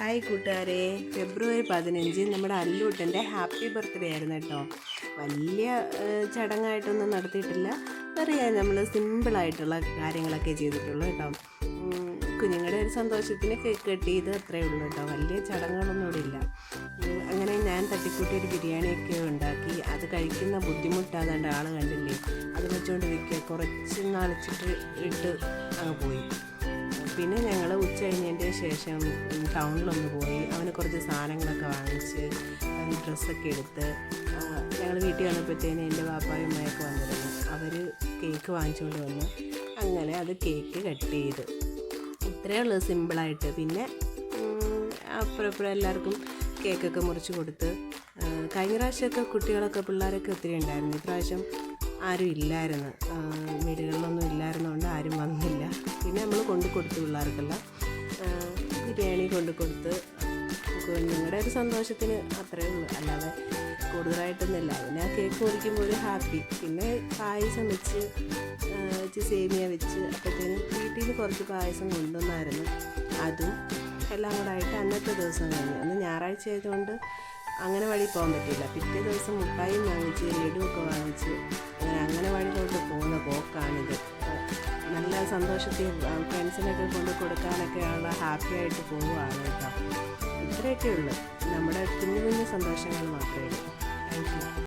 Hi കൂട്ടുകാരെ. ഫെബ്രുവരി പതിനഞ്ച് നമ്മുടെ അല്ലൂട്ടന്റെ ഹാപ്പി ബർത്ത്ഡേ ആയിരുന്നു കേട്ടോ. വലിയ ചടങ്ങായിട്ടൊന്നും നടത്തിയിട്ടില്ല. ചെറിയ നമ്മൾ സിമ്പിളായിട്ടുള്ള കാര്യങ്ങളൊക്കെ ചെയ്തിട്ടുള്ളൂ കേട്ടോ. കുഞ്ഞുങ്ങളുടെ ഒരു സന്തോഷത്തിന് കേക്ക് കെട്ടിയത് അത്രേ ഉള്ളൂ കേട്ടോ. വലിയ ചടങ്ങുകളൊന്നും ഇവിടെ ഇല്ല. അങ്ങനെ ഞാൻ തട്ടിക്കൂട്ടി ഒരു ബിരിയാണിയൊക്കെ ഉണ്ടാക്കി. അത് കഴിക്കുന്ന ബുദ്ധിമുട്ടാകാണ്ട് ആൾ കണ്ടില്ലേ? അത് വെച്ചുകൊണ്ട് വിൽക്കുക കുറച്ച് നാളിച്ചിട്ട് ഇട്ട് അങ്ങ് പോയി. പിന്നെ ഞങ്ങൾ ഉച്ച കഴിഞ്ഞതിന്റെ ശേഷം ടൗണിലൊന്ന് പോയി. അവന് കുറച്ച് സാധനങ്ങളൊക്കെ വാങ്ങിച്ച് ഡ്രസ്സൊക്കെ എടുത്ത് ഞങ്ങൾ വീട്ടിൽ വന്നപ്പോഴത്തേന് എന്റെ പാപ്പായും വന്നിരുന്നു. അവർ കേക്ക് വാങ്ങിച്ചുകൊണ്ട് വന്നു. അങ്ങനെ അത് കേക്ക് കട്ട് ചെയ്ത്. ഇത്രയേ ഉള്ളൂ സിമ്പിളായിട്ട്. പിന്നെ അപ്പുറം അപ്പുറം എല്ലാവർക്കും കേക്കൊക്കെ മുറിച്ച് കൊടുത്ത് കഴിഞ്ഞ പ്രാവശ്യമൊക്കെ കുട്ടികളൊക്കെ പിള്ളേരൊക്കെ ഒത്തിരി ഉണ്ടായിരുന്നു. ഇപ്രാവശ്യം ആരും ഇല്ലായിരുന്നു. വീടുകളിലൊന്നും ഇല്ലായിരുന്നുകൊണ്ട് ആരും വന്നില്ല. കൊടുത്തു പിള്ളേർക്കെല്ലാം ബിരിയാണി കൊണ്ട് കൊടുത്ത് കുഞ്ഞുങ്ങളുടെ ഒരു സന്തോഷത്തിന് അത്രയേ ഉള്ളൂ. അല്ലാതെ കൂടുതലായിട്ടൊന്നുമില്ല. പിന്നെ ആ കേക്ക് മുറിക്കുമ്പോൾ ഒരു ഹാപ്പി. പിന്നെ പായസം വെച്ച് വെച്ച് സേമിയ വെച്ച് അപ്പോഴത്തേനും വീട്ടിൽ നിന്ന് കുറച്ച് പായസം കൊണ്ടുവന്നായിരുന്നു. അതും എല്ലാം കൂടെ ആയിട്ട് അന്നത്തെ ദിവസം കഴിഞ്ഞു. അന്ന് ഞായറാഴ്ച ആയതുകൊണ്ട് അങ്ങനെ വഴി പോകാൻ പറ്റില്ല പിറ്റേ ദിവസം മുട്ടായും വാങ്ങിച്ച് ലഡുവൊക്കെ വാങ്ങിച്ച് അങ്ങനെ അങ്ങനെ വഴിയിലോട്ട് പോകുന്ന പോക്കാണിത് നല്ല സന്തോഷത്തിൽ ഫ്രണ്ട്സിനൊക്കെ കൊണ്ട് കൊടുക്കാനൊക്കെ ഉള്ള ഹാപ്പി ആയിട്ട് പോവുകയാണ് കേട്ടോ. ഇത്രയൊക്കെ ഉള്ളു. നമ്മുടെ കുഞ്ഞു കുഞ്ഞു സന്തോഷങ്ങൾ മാത്രമേ ഉള്ളൂ. Thank you